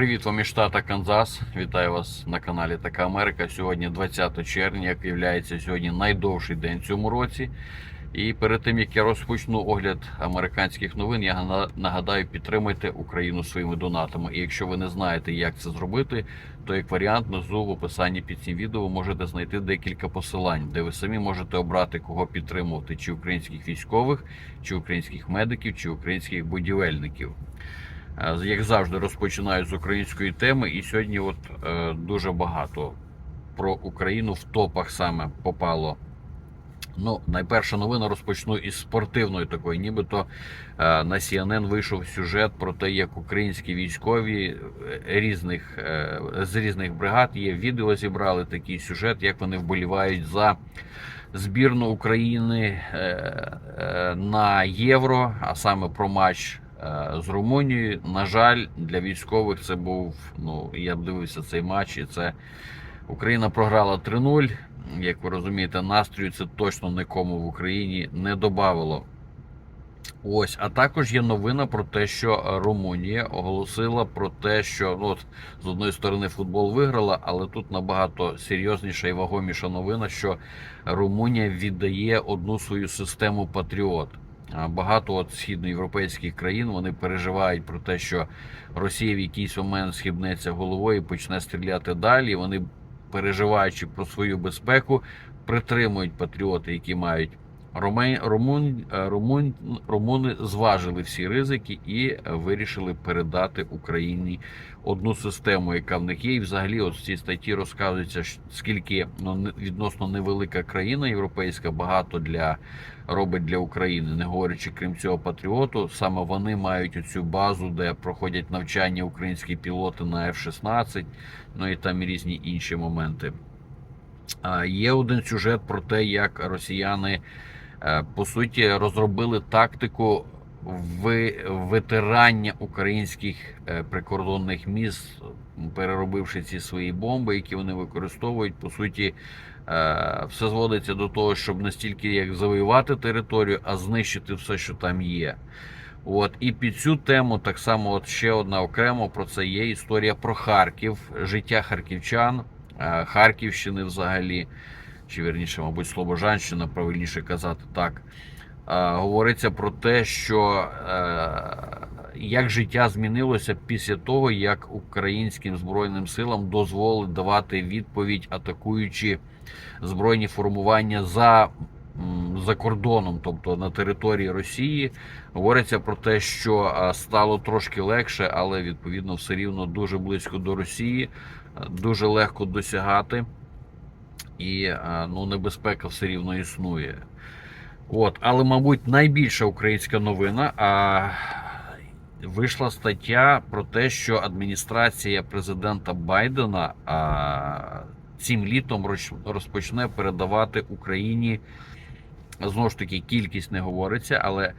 Привіт вам із штата Канзас. Вітаю вас на каналі Така Америка. Сьогодні 20 червня, як виявляється, сьогодні найдовший день в цьому році. І перед тим як я розпочну огляд американських новин, я нагадаю, підтримайте Україну своїми донатами. І якщо ви не знаєте, як це зробити, то як варіант внизу в описанні під цим відео можете знайти декілька посилань, де ви самі можете обрати кого підтримувати: чи українських військових, чи українських медиків, чи українських будівельників. Е, Як завжди, розпочинаю з української теми, і сьогодні от е, дуже багато про Україну в топах саме попало. Ну, найперша новина розпочну із спортивної такої. Нібито е, на CNN вийшов сюжет про те, як українські військові різних, з різних бригад є відео, зібрали такий сюжет, як вони вболівають за збірну України на євро, а саме про матч з Румунією. На жаль, для військових це був. Ну я б дивився цей матч, і це Україна програла 3-0. Як ви розумієте, настрою це точно нікому в Україні не додавало. Ось, а також є новина про те, що Румунія оголосила про те, що ну, от, з одної сторони футбол виграла, але тут набагато серйозніша і вагоміша новина, що Румунія віддає одну свою систему Патріот. Багато от східноєвропейських країн вони переживають про те, що Росія в якийсь момент схибнеться головою і почне стріляти далі. Вони, переживаючи про свою безпеку, притримують патріоти, які мають Румун, румун, румун, румуни зважили всі ризики і вирішили передати Україні одну систему, яка в них є. І взагалі, от в цій статті розказується, скільки ну, відносно невелика країна європейська багато для робить для України, не говорячи крім цього патріоту. Саме вони мають оцю базу, де проходять навчання українські пілоти на F-16, ну і там різні інші моменти. А, Є один сюжет про те, як росіяни е, по суті розробили тактику витирання українських е, прикордонних міст, переробивши ці свої бомби, які вони використовують. По суті, е, все зводиться до того, щоб настільки як завоювати територію, а знищити все, що там є. От і під цю тему так само, от ще одна окремо про це є історія про Харків, життя харківчан, е, Харківщини взагалі, чи вірніше, мабуть, Слобожанщина, правильніше казати так. Е, Говориться про те, що е, як життя змінилося після того, як українським збройним силам дозволили давати відповідь, атакуючи збройні формування за, за кордоном, тобто на території Росії. Говориться про те, що е, стало трошки легше, але відповідно все рівно дуже близько до Росії, дуже легко досягати, і ну, небезпека все рівно існує. От, але, мабуть, найбільша українська новина. А вийшла стаття про те, що адміністрація президента Байдена а, цим літом розпочне передавати Україні знову ж таки кількість не говориться, але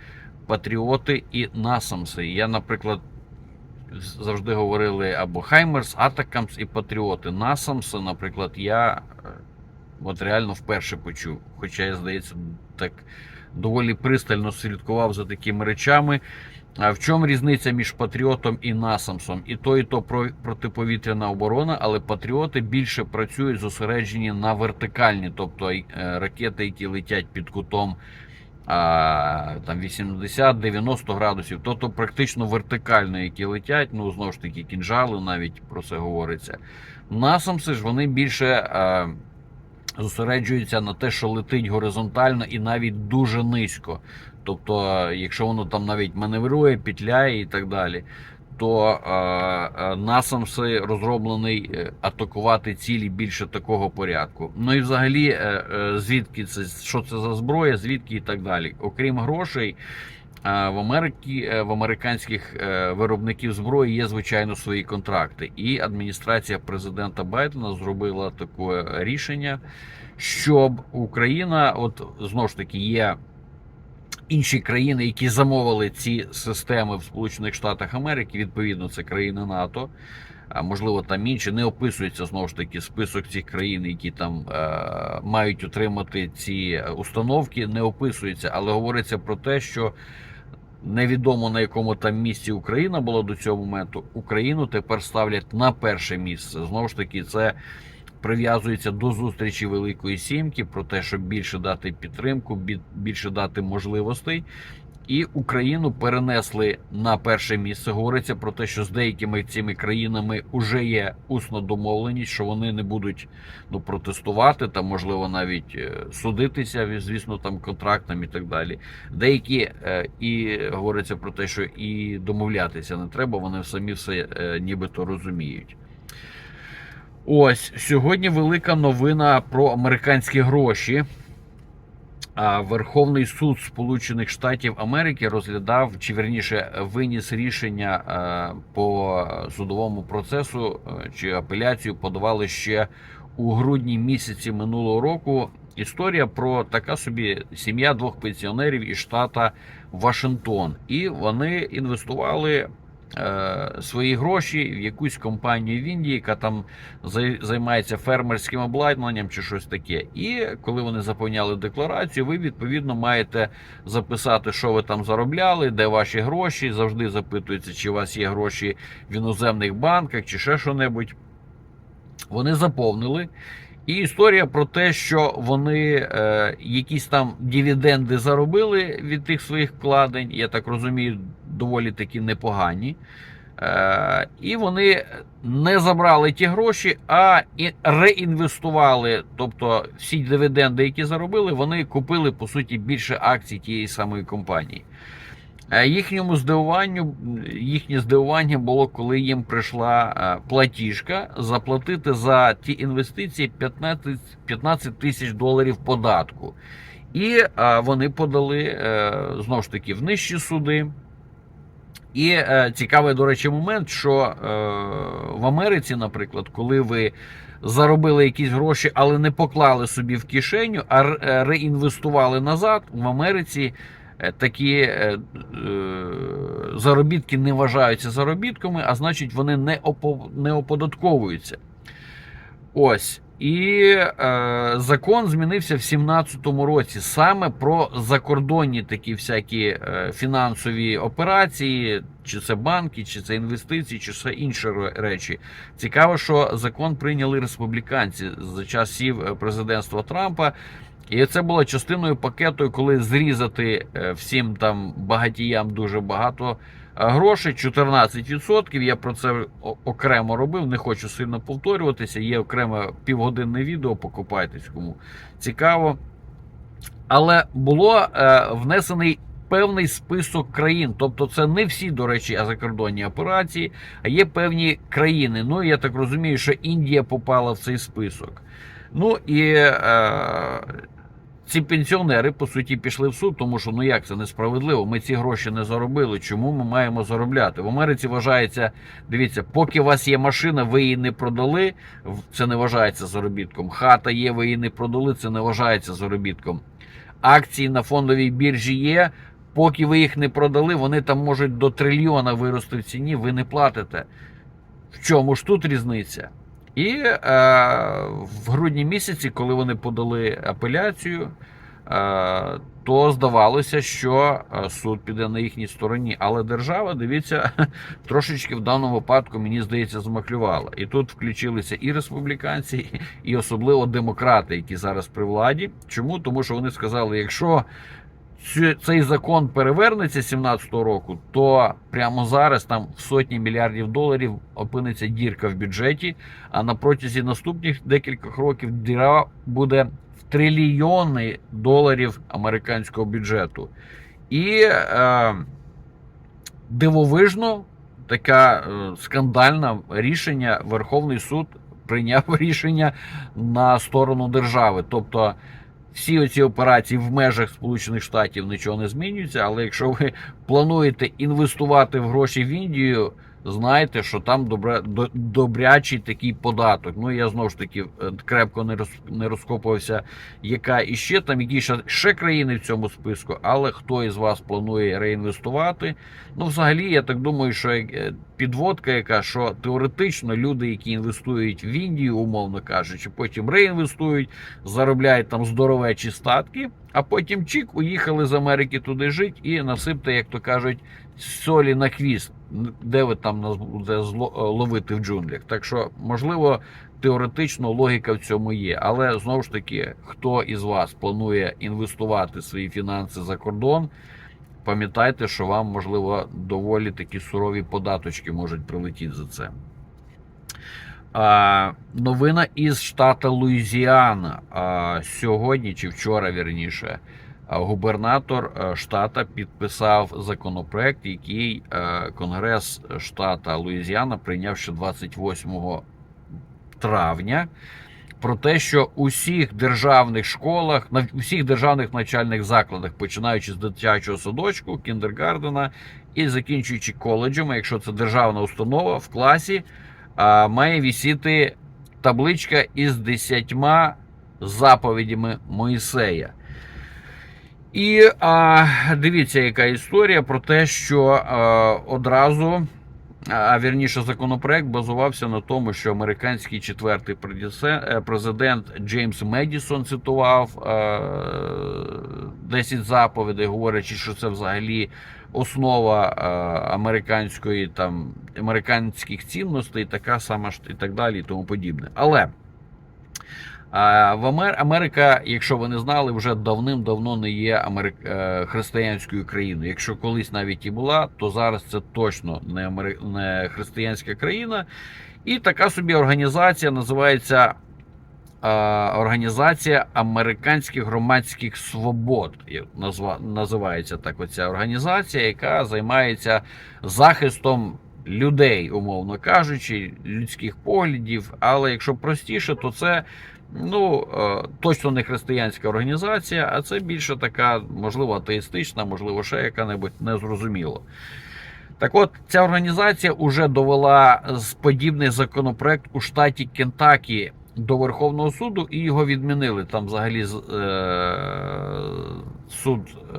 патріоти і насамси. Я, наприклад, завжди говорили або Хаймерс, Атакамс і Патріоти. Насамси, наприклад, я е, от реально вперше почув. Хоча я, здається, так доволі пристально слідкував за такими речами. А в чому різниця між Патріотом і Насамсом? І то, і то про- протиповітряна оборона, але патріоти більше працюють зосереджені на вертикальні, тобто е, ракети, які летять під кутом там 80-90 градусів, тобто практично вертикально, які летять. Ну знову ж таки, кінжали навіть про це говориться. Насамси ж вони більше. Зосереджується на те, що летить горизонтально і навіть дуже низько. Тобто, е, якщо воно там навіть маневрує, петляє і так далі, то е, е, насамси розроблений атакувати цілі більше такого порядку. Ну і взагалі, звідки це що це за зброя, звідки і так далі. Окрім грошей. В Америці е, в американських е, виробників зброї є звичайно свої контракти, і адміністрація президента Байдена зробила таке рішення, щоб Україна, от знову ж таки, є інші країни, які замовили ці системи в Сполучених Штатах Америки, відповідно, це країни НАТО. А можливо, там інші не описується знову ж таки список цих країн, які там е, мають отримати ці установки, не описується, але говориться про те, що невідомо на якому там місці Україна була до цього моменту. Україну тепер ставлять на перше місце. Знову ж таки, це прив'язується до зустрічі Великої Сімки про те, щоб більше дати підтримку, більше дати можливостей. І Україну перенесли на перше місце. Говориться про те, що з деякими цими країнами вже є усна домовленість, що вони не будуть ну, протестувати, там можливо навіть е, судитися, звісно, там контрактам і так далі. Деякі е, і говориться про те, що і домовлятися не треба, вони самі все е, нібито розуміють. Ось сьогодні велика новина про американські гроші. Верховний суд Сполучених Штатів Америки розглядав, чи верніше виніс рішення е, по судовому процесу е, чи апеляцію подавали ще у грудні місяці минулого року. Історія про така собі сім'я двох пенсіонерів із штата Вашингтон, і вони інвестували свої гроші в якусь компанію в Індії, яка там займається фермерським обладнанням чи щось таке. І коли вони заповняли декларацію, ви відповідно маєте записати, що ви там заробляли, де ваші гроші. Завжди запитується, чи у вас є гроші в іноземних банках, чи ще що-небудь. Вони заповнили. І історія про те, що вони е, якісь там дивіденди заробили від тих своїх вкладень, я так розумію, доволі таки непогані. Е, і вони не забрали ті гроші, а і реінвестували. Тобто всі дивіденди, які заробили, вони купили по суті більше акцій тієї самої компанії. Е, Їхньому здивуванню, їхнє здивування було, коли їм прийшла е, платіжка заплатити за ті інвестиції 15, 15 тисяч доларів податку. І е, вони подали знову ж таки в нижчі суди. І цікавий, до речі, момент, що в Америці, наприклад, коли ви заробили якісь гроші, але не поклали собі в кишеню, а реінвестували назад, в Америці такі е, е, заробітки не вважаються заробітками, а значить вони не, опо, не оподатковуються. Ось. І е, закон змінився в 2017 році саме про закордонні такі всякі е, фінансові операції, чи це банки, чи це інвестиції, чи це інші речі. Цікаво, що закон прийняли республіканці за часів е, президентства Трампа. І це було частиною пакету, коли зрізати е, всім там багатіям дуже багато е, грошей, 14%. Я про це окремо робив, не хочу сильно повторюватися. Є окреме півгодинне відео, покупайтесь кому цікаво. Але було е, внесений певний список країн. Тобто, це не всі, до речі, закордонні операції, а є певні країни. Ну, я так розумію, що Індія попала в цей список. Ну і е, ці пенсіонери по суті пішли в суд, тому що ну як це несправедливо. Ми ці гроші не заробили. Чому ми маємо заробляти? В Америці вважається, дивіться, поки у вас є машина, ви її не продали. Це не вважається заробітком. Хата є, ви її не продали. Це не вважається заробітком. Акції на фондовій біржі є. Поки ви їх не продали, вони там можуть до трильйона вирости в ціні. Ви не платите. В чому ж тут різниця? І е, в грудні місяці, коли вони подали апеляцію, то здавалося, що е, суд піде на їхній стороні. Але держава, дивіться, трошечки в даному випадку, мені здається, змахлювала. І тут включилися і республіканці, і особливо демократи, які зараз при владі. Чому? Тому що вони сказали, якщо цей закон перевернеться 17-го року, то прямо зараз там в сотні мільярдів доларів опиниться дірка в бюджеті. А на протязі наступних декількох років діра буде трильйони доларів американського бюджету. І е, дивовижно, така е, скандальна рішення Верховний суд прийняв рішення на сторону держави. Тобто всі оці операції в межах Сполучених Штатів нічого не змінюється. Але якщо ви плануєте інвестувати в гроші в Індію, знайте, що там добре, до- добрячий такий податок. Ну я знову ж таки е, крепко не роз, не розкопувався, яка іще там, які ще, ще країни в цьому списку, але хто із вас планує реінвестувати? Ну, взагалі, я так думаю, що е, підводка, яка що теоретично люди, які інвестують в Індію, умовно кажучи, потім реінвестують, заробляють там здоровечі статки, а потім чик, уїхали з Америки туди жити і насипте, як то кажуть, солі на хвіст, де ви там нас буде е, ловити в джунглях. Так що, можливо, теоретично логіка в цьому є. Але знову ж таки, хто із вас планує інвестувати свої фінанси за кордон, пам'ятайте, що вам, можливо, доволі такі сурові податочки можуть прилетіти за це. А, новина із штата Луїзіана. А, сьогодні чи вчора, вірніше, губернатор е, штата підписав законопроект, який е, Конгрес штата Луїзіана прийняв ще 28 травня. Про те, що у всіх державних школах, на всіх державних навчальних закладах, починаючи з дитячого садочку, кіндергардена і закінчуючи коледжами, якщо це державна установа, в класі а, має вісіти табличка із десятьма заповідями Моїсея. І а, дивіться, яка історія про те, що а, одразу, а вірніше, законопроект базувався на тому, що американський четвертий е, президент Джеймс Медісон цитував е, 10 заповідей, говорячи, що це взагалі основа е, американської там американських цінностей, така сама ж і так далі, і тому подібне. Але а, в Амер... Америка, якщо ви не знали, вже давним-давно не є е, християнською країною. Якщо колись навіть і була, то зараз це точно не, не християнська країна. І така собі організація називається е, Організація американських громадських свобод. Називається так оця організація, яка займається захистом людей, умовно кажучи, людських поглядів. Але якщо простіше, то це ну е, точно не християнська організація, а це більше така, можливо, атеїстична, можливо, ще яка-небудь незрозуміло. Так от, ця організація вже довела подібний законопроект у штаті Кентакі до Верховного суду і його відмінили. Там взагалі е, суд е,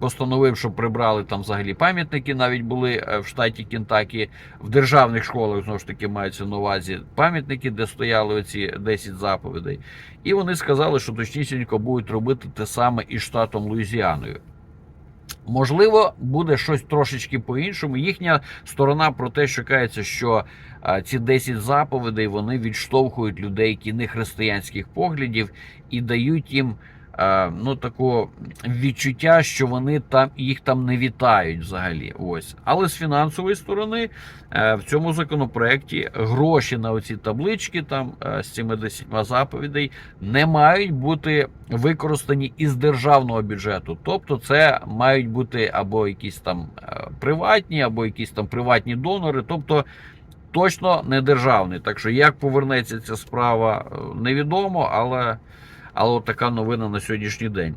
постановив, що прибрали там взагалі пам'ятники, навіть були е, в штаті Кентакі, в державних школах знову ж таки маються на увазі пам'ятники, де стояли оці 10 заповідей. І вони сказали, що точнісінько будуть робити те саме і штатом Луїзіаною. Можливо, буде щось трошечки по-іншому. Їхня сторона про те, що кається, що а, ці 10 заповідей вони відштовхують людей, які не християнських поглядів, і дають їм ну, таку відчуття, що вони там їх там не вітають взагалі. Ось. Але з фінансової сторони е, в цьому законопроекті гроші на оці таблички там е, з цими 10 заповідей не мають бути використані із державного бюджету. Тобто, це мають бути або якісь там е, приватні, або якісь там приватні донори. Тобто точно не державний. Так що як повернеться ця справа, е, невідомо, але, але от така новина на сьогоднішній день.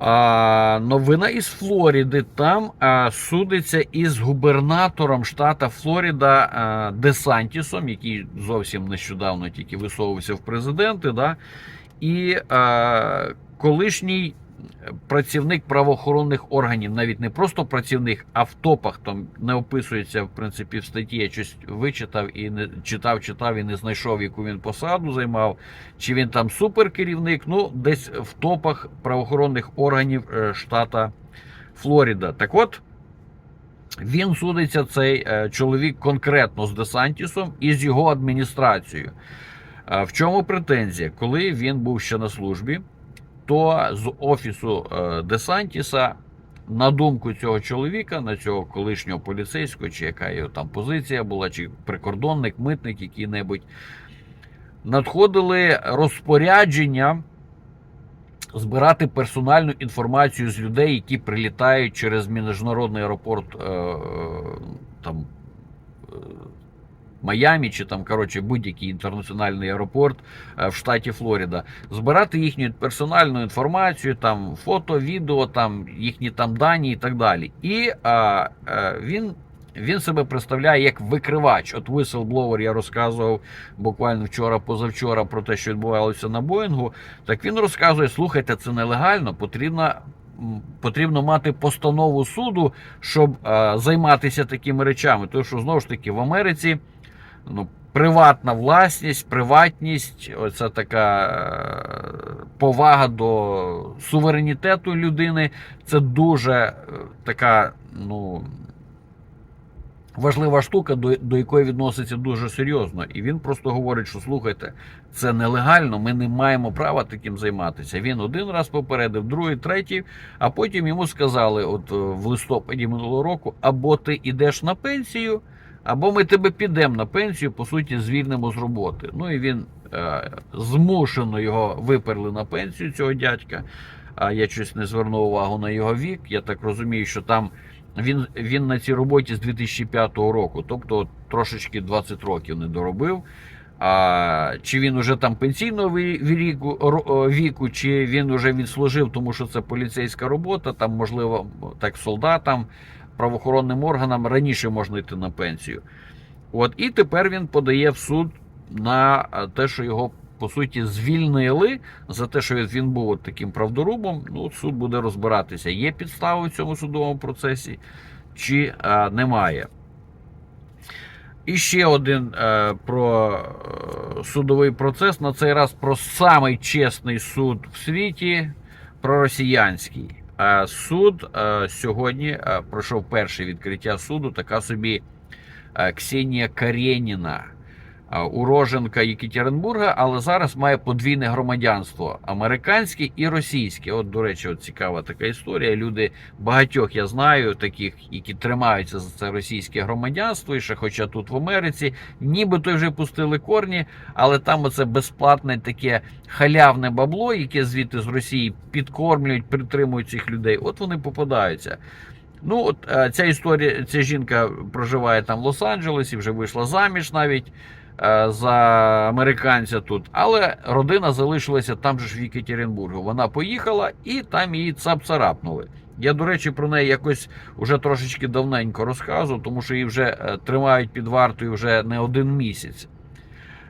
А, новина із Флориди. Там а, судиться із губернатором штата Флорида а, Десантісом, який зовсім нещодавно тільки висовувався в президенти. Да? І а, колишній працівник правоохоронних органів, навіть не просто працівник, а в топах там не описується в принципі в статті. Я щось вичитав і не читав, читав і не знайшов, яку він посаду займав. Чи він там суперкерівник? Ну, десь в топах правоохоронних органів е, штата Флорида. Так от. Він судиться цей е, чоловік конкретно з Десантісом і з його адміністрацією. Е, В чому претензія? Коли він був ще на службі, то з офісу е, Десантіса, на думку цього чоловіка, на цього колишнього поліцейського, чи яка його там позиція була, чи прикордонник, митник, який-небудь, надходили розпорядження збирати персональну інформацію з людей, які прилітають через міжнародний аеропорт е, там. Е, Майамі чи там, коротше, будь-який інтернаціональний аеропорт е, в штаті Флорида, збирати їхню персональну інформацію, там фото, відео, там їхні там дані і так далі. І а, е, він. Він себе представляє як викривач. От whistleblower я розказував буквально вчора, позавчора про те, що відбувалося на Боїнгу. Так він розказує: слухайте, це нелегально, потрібно, потрібно мати постанову суду, щоб е, займатися такими речами. Тому що знову ж таки в Америці ну, приватна власність, приватність, оця така е, повага до суверенітету людини. Це дуже е, така, ну. Важлива штука, до, до якої відноситься дуже серйозно. І він просто говорить, що слухайте, це нелегально, ми не маємо права таким займатися. Він один раз попередив, другий, третій, а потім йому сказали, от е, в листопаді минулого року, або ти йдеш на пенсію, або ми тебе підемо на пенсію, по суті, звільнимо з роботи. Ну і він е, змушено його виперли на пенсію цього дядька. А я щось не звернув увагу на його вік. Я так розумію, що там він, він на цій роботі з 2005 року, тобто трошечки 20 років не доробив. А, чи він уже там пенсійного віку, віку, чи він уже відслужив, тому що це поліцейська робота, там, можливо, так солдатам, правоохоронним органам раніше можна йти на пенсію. От, і тепер він подає в суд на те, що його по суті звільнили за те, що він був от таким правдорубом. Ну, суд буде розбиратися, є підстави в цьому судовому процесі чи а, немає. І ще один е, про е, судовий процес. На цей раз про самий чесний суд в світі, про росіянський. Е, суд е, сьогодні е, пройшов перше відкриття суду. Така собі Ксенія Карєніна, уроженка Єкатеринбурга, але зараз має подвійне громадянство американське і російське. От, до речі, от цікава така історія. Люди багатьох я знаю, таких, які тримаються за це російське громадянство, і ще хоча тут в Америці, нібито вже пустили корні, але там оце безплатне таке халявне бабло, яке звідти з Росії підкормлюють, притримують цих людей. От вони попадаються. Ну, от е, ця історія, ця жінка проживає там в Лос-Анджелесі, вже вийшла заміж навіть е, за американця тут, але родина залишилася там же ж в Єкатеринбургу. Вона поїхала і там її цап-царапнули. Я, до речі, про неї якось уже трошечки давненько розказував, тому що її вже е, тримають під вартою вже не один місяць.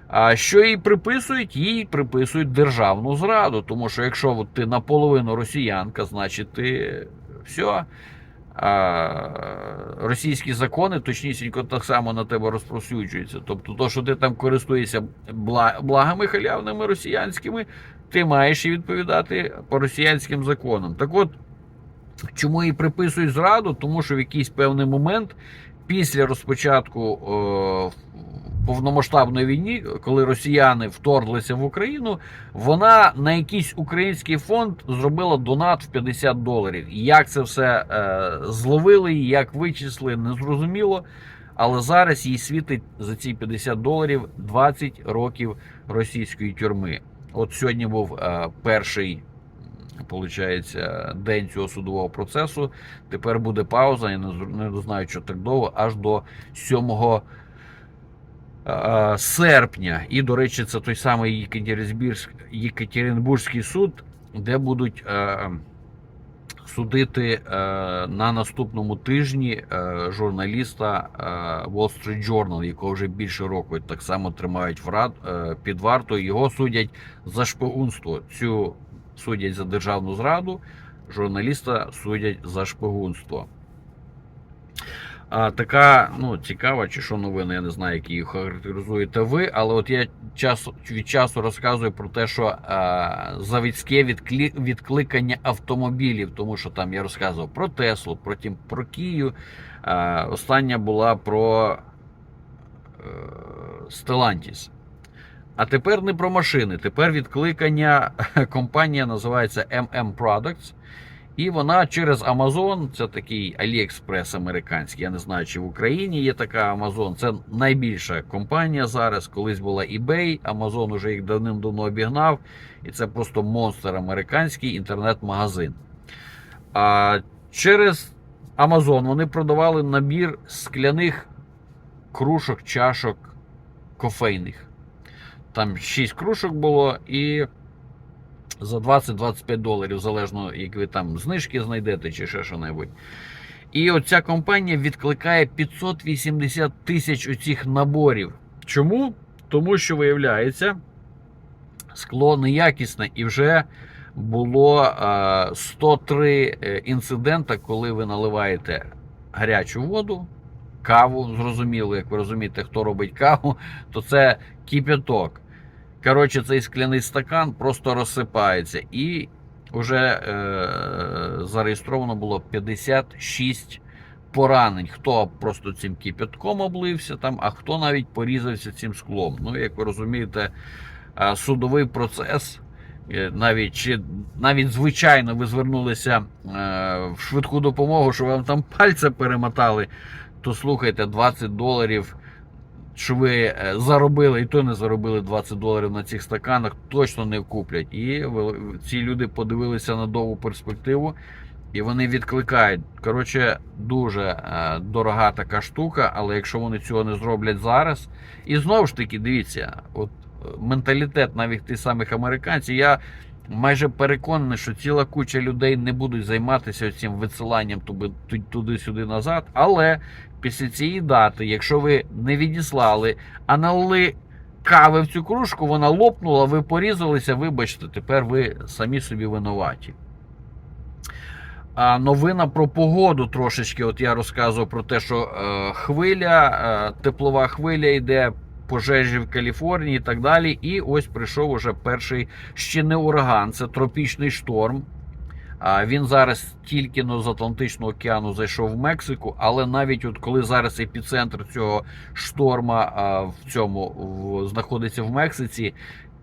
А що їй приписують? Їй приписують державну зраду. Тому що якщо от ти наполовину росіянка, значить ти все. Російські закони точнісінько так само на тебе розпросюджуються. Тобто, то, що ти там користуєшся благами халявними росіянськими, ти маєш і відповідати по росіянським законам. Так от, чому їй приписують зраду? Тому що в якийсь певний момент після розпочатку о, повномасштабної війни, коли росіяни вторглися в Україну, вона на якийсь український фонд зробила донат в 50 доларів. Як це все е, зловили, як вичисли, не зрозуміло. Але зараз їй світить за ці 50 доларів 20 років російської тюрми. От сьогодні був е, перший. Получається, день цього судового процесу. Тепер буде пауза. Я не знаю, що так довго, аж до 7 е, серпня. І, до речі, це той самий Єкатеринбурзь- Єкатеринбурзький суд, де будуть е, судити е, на наступному тижні е, журналіста е, Wall Street Journal, якого вже більше року так само тримають в рад, під вартою. Його судять за шпигунство. Цю судять за державну зраду, журналіста судять за шпигунство. А, така, ну, цікава, чи що новина, я не знаю, які їх характеризуєте ви, але от я час від часу розказую про те, що а, заводське відклі, відкликання автомобілів, тому що там я розказував про Теслу, потім про Кію. А, остання була про е, Stellantis. А тепер не про машини, тепер відкликання компанія називається MM Products. І вона через Amazon, це такий AliExpress американський. Я не знаю, чи в Україні є така Amazon. Це найбільша компанія зараз. Колись була eBay, Amazon уже їх давним-давно обігнав. І це просто монстр американський інтернет-магазин. А через Amazon вони продавали набір скляних кружок, чашок кофейних. Там 6 кружок було і за 20-25 доларів, залежно, як ви там знижки знайдете чи ще що-небудь. І оця компанія відкликає 580 тисяч оцих наборів. Чому? Тому що виявляється, скло неякісне і вже було е, 103 е, інцидента, коли ви наливаєте гарячу воду, каву. Зрозуміло, як ви розумієте, хто робить каву, то це кипяток. Коротше, цей скляний стакан просто розсипається. І вже е, зареєстровано було 56 поранень. Хто просто цим кипятком облився, там, а хто навіть порізався цим склом. Ну, як ви розумієте, е, судовий процес. е, Навіть чи навіть звичайно ви звернулися е, в швидку допомогу, що вам там пальця перемотали, то слухайте, 20 доларів, що ви е, заробили, і то не заробили 20 доларів на цих стаканах, точно не куплять. І ці люди подивилися на довгу перспективу. І вони відкликають. Коротше, дуже е, дорога така штука, але якщо вони цього не зроблять зараз, і знову ж таки, дивіться, от е, менталітет навіть тих самих американців, я майже переконаний, що ціла куча людей не будуть займатися цим висиланням туди- ту- туди-сюди назад. Але після цієї дати, якщо ви не відіслали, а налили кави в цю кружку, вона лопнула, ви порізалися, вибачте, тепер ви самі собі винуваті. А новина про погоду трошечки. От я розказував про те, що е, хвиля, е, теплова хвиля йде, пожежі в Каліфорнії і так далі. І ось прийшов уже перший ще не ураган, це тропічний шторм. Він зараз тільки з Атлантичного океану зайшов в Мексику, але навіть от коли зараз епіцентр цього шторма в цьому в, знаходиться в Мексиці,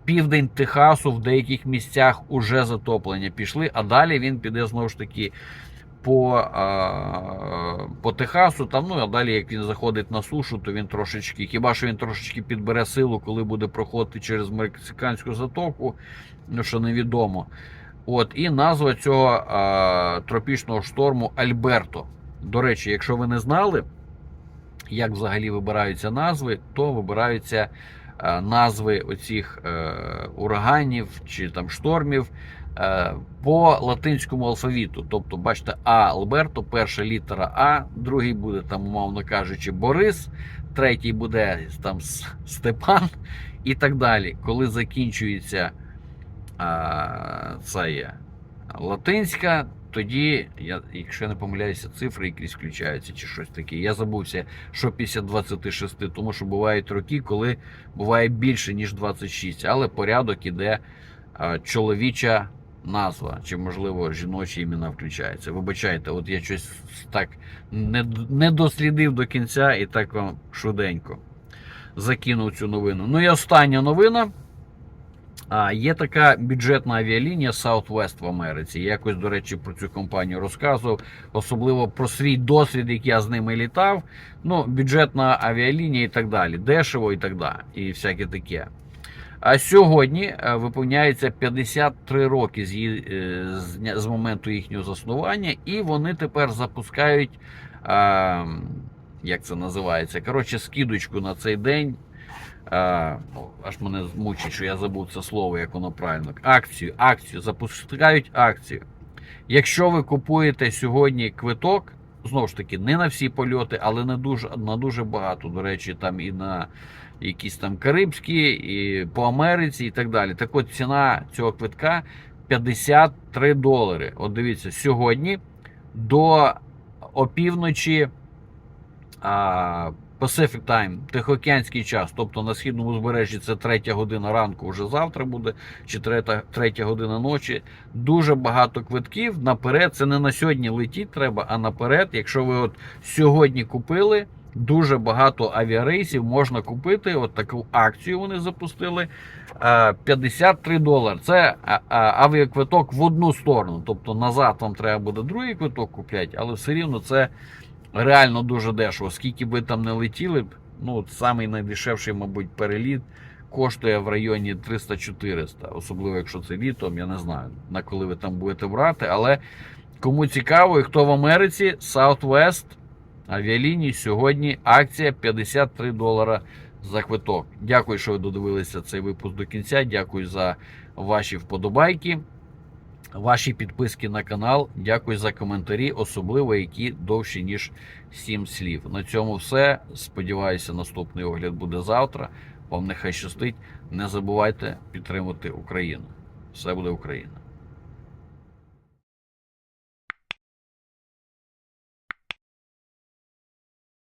південь Техасу в деяких місцях уже затоплення пішли, а далі він піде знову ж таки по, по Техасу. Там, ну а далі, як він заходить на сушу, то він трошечки, хіба що він трошечки підбере силу, коли буде проходити через мексиканську затоку, ну що невідомо. От, і назва цього а, тропічного шторму Альберто. До речі, якщо ви не знали, як взагалі вибираються назви, то вибираються назви оцих е, ураганів чи там штормів по латинському алфавіту. Тобто, бачите, А Альберто, перша літера А, другий буде там, умовно кажучи, Борис, третій буде там Степан і так далі. Коли закінчується а, це є латинська, тоді, я, якщо я не помиляюся, цифри якісь включаються чи щось таке. Я забувся, що після 26, тому що бувають роки, коли буває більше, ніж 26, але порядок іде чоловіча назва, чи, можливо, жіночі імена включаються. Вибачайте, от я щось так не, не дослідив до кінця і так вам швиденько закинув цю новину. Ну і остання новина. А, є така бюджетна авіалінія Southwest в Америці. Я якось, до речі, про цю компанію розказував, особливо про свій досвід, як я з ними літав. Ну, бюджетна авіалінія і так далі, дешево і так далі, і всяке таке. А сьогодні е, виповняється 53 роки з, е, з, з моменту їхнього заснування, і вони тепер запускають, е, як це називається, коротше, скидочку на цей день. А, ну, аж мене мучить, що я забув це слово, як воно правильно. Акцію, акцію, запускають акцію. Якщо ви купуєте сьогодні квиток, знову ж таки, не на всі польоти, але на дуже, на дуже багато. До речі, там і на якісь там Карибські, і по Америці, і так далі. Так от ціна цього квитка 53 долари. От дивіться, сьогодні до опівночі. Pacific Time, Тихоокеанський час, тобто на східному узбережжі це третя година ранку, вже завтра буде, чи третя, третя година ночі. Дуже багато квитків наперед. Це не на сьогодні летіть треба, а наперед. Якщо ви от сьогодні купили, дуже багато авіарейсів можна купити. От таку акцію вони запустили. Е, 53 долари. Це а, а, авіаквиток в одну сторону. Тобто назад вам треба буде другий квиток купляти, але все рівно це реально дуже дешево. Скільки би там не летіли, ну, самий найдешевший, мабуть, переліт коштує в районі 300-400, особливо якщо це літом, я не знаю, на коли ви там будете брати. Але кому цікаво, і хто в Америці, Southwest авіалінії сьогодні акція 53 долара за квиток. Дякую, що ви додивилися цей випуск до кінця. Дякую за ваші вподобайки, ваші підписки на канал. Дякую за коментарі, особливо які довші, ніж 7 слів. На цьому все. Сподіваюся, наступний огляд буде завтра. Вам нехай щастить. Не забувайте підтримати Україну. Все буде Україна.